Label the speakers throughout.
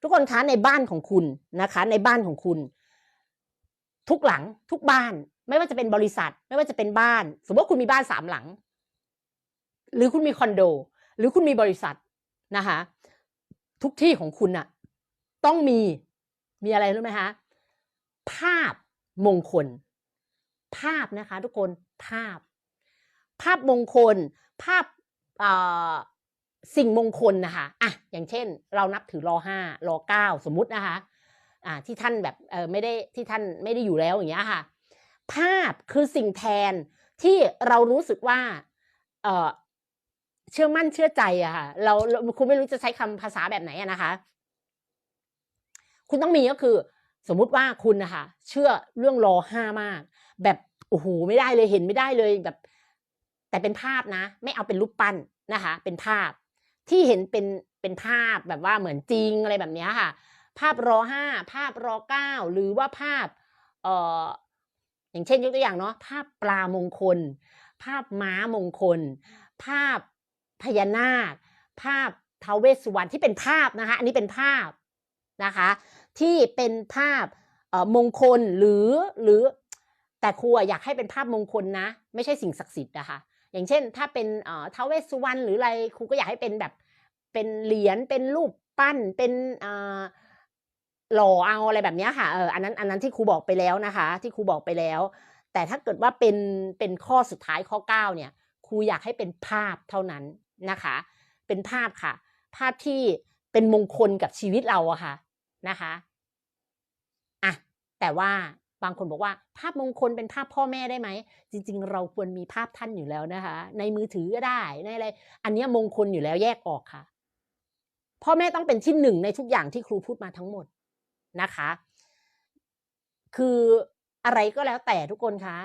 Speaker 1: ทุกคนคะในบ้านของคุณนะคะ ในบ้านของคุณ ทุกหลังทุกบ้าน ไม่ว่าจะเป็นบริษัท ไม่ว่าจะเป็นบ้าน สมมติว่าคุณมีบ้านสามหลัง หรือคุณมีคอนโด หรือคุณมีบริษัทนะคะทุกที่ของคุณน่ะต้องมีมีอะไรรู้ไหมคะภาพมงคล ภาพนะคะ ทุกคนภาพ ภาพมงคล ภาพ สิ่งมงคลนะคะอะอย่างเช่น เรานับถือรอห้ารอเก้าสมมุตินะคะอ่าที่ท่านแบบเออไม่ได้ที่ท่านไม่ได้อยู่แล้วอย่างเงี้ยค่ะ ภาพคือสิ่งแทนที่เรารู้สึกว่าเออเชื่อมั่นเชื่อใจอะค่ะเราคุณไม่รู้จะใช้คำภาษาแบบไหนอะนะคะ คุณต้องมีก็คือ สมมุติว่าคุณนะคะเชื่อเรื่องรอห้ามาก แบบโอ้โหไม่ได้เลยเห็นไม่ได้เลยแบบ แต่เป็นภาพนะ ไม่เอาเป็นรูปปั้นนะคะ เป็นภาพ ที่เห็นเป็นเป็นภาพแบบว่าเหมือนจริงอะไรแบบเนี้ยค่ะ ภาพรอห้าภาพรอเก้าหรือว่าภาพเอ่ออย่างเช่นยกตัวอย่างเนาะภาพปลามงคล ภาพม้ามงคล ภาพพญานาค ภาพท้าวเวสสุวรรณที่เป็นภาพนะคะ อันนี้เป็นภาพนะคะ ที่เป็นภาพเอ่อมงคลหรือหรือแต่ครูอะอยากให้เป็นภาพมงคลนะ ไม่ใช่สิ่งศักดิ์สิทธิ์นะคะ อย่างเช่น ถ้าเป็นเอ่อท้าวเวสสุวรรณหรืออะไรครูก็อยากให้เป็นแบบเป็นเหรียญเป็นรูปปั้นเป็นเอ่อหล่อเอาอะไรแบบนี้ค่ะเอออันนั้นอันนั้นที่ครูบอกไปแล้วนะคะ ที่ครูบอกไปแล้ว แต่ถ้าเกิดว่าเป็นเป็นข้อสุดท้ายข้อเก้าเนี่ยครูอยากให้เป็นภาพเท่านั้นนะคะ เป็นภาพค่ะ ภาพที่เป็นมงคลกับชีวิตเราอะค่ะนะคะอะแต่ว่า บางคนบอกว่าภาพมงคลเป็นภาพพ่อแม่ได้ไหม จริง ๆ เราควรมีภาพท่านอยู่แล้วนะคะ ในมือถือก็ได้ในอะไร อันนี้มงคลอยู่แล้วแยกออกค่ะ พ่อแม่ต้องเป็นที่หนึ่งในทุกอย่างที่ครูพูดมาทั้งหมดนะคะ คืออะไรก็แล้วแต่ทุกคนคะ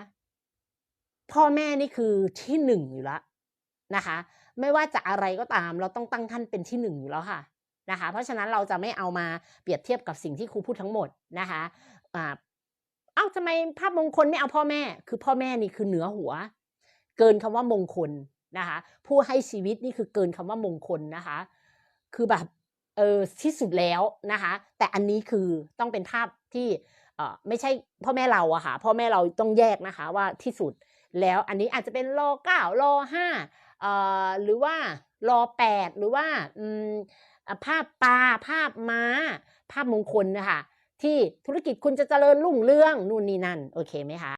Speaker 1: พ่อแม่นี่คือที่หนึ่งอยู่แล้วนะคะ ไม่ว่าจะอะไรก็ตาม เราต้องตั้งท่านเป็นที่หนึ่งอยู่แล้วค่ะนะคะ เพราะฉะนั้นเราจะไม่เอามาเปรียบเทียบกับสิ่งที่ครูพูดทั้งหมดนะคะอ่าทำไมภาพมงคลไม่เอาพ่อแม่ คือพ่อแม่นี่คือเหนือหัว เกินคำว่ามงคลนะคะ ผู้ให้ชีวิตนี่คือเกินคำว่ามงคลนะคะ คือแบบเออที่สุดแล้วนะคะ แต่อันนี้คือต้องเป็นภาพที่เออไม่ใช่พ่อแม่เราอะค่ะพ่อแม่เราต้องแยกนะคะว่าที่สุดแล้วอันนี้อาจจะเป็นรอเก้ารอห้าเอ่อหรือว่ารอแปดหรือว่าอืมภาพปลาภาพม้า ภาพมงคลนะคะ ที่ธุรกิจคุณจะเจริญรุ่งเรืองนู่นนี่นั่น โอเคไหมคะ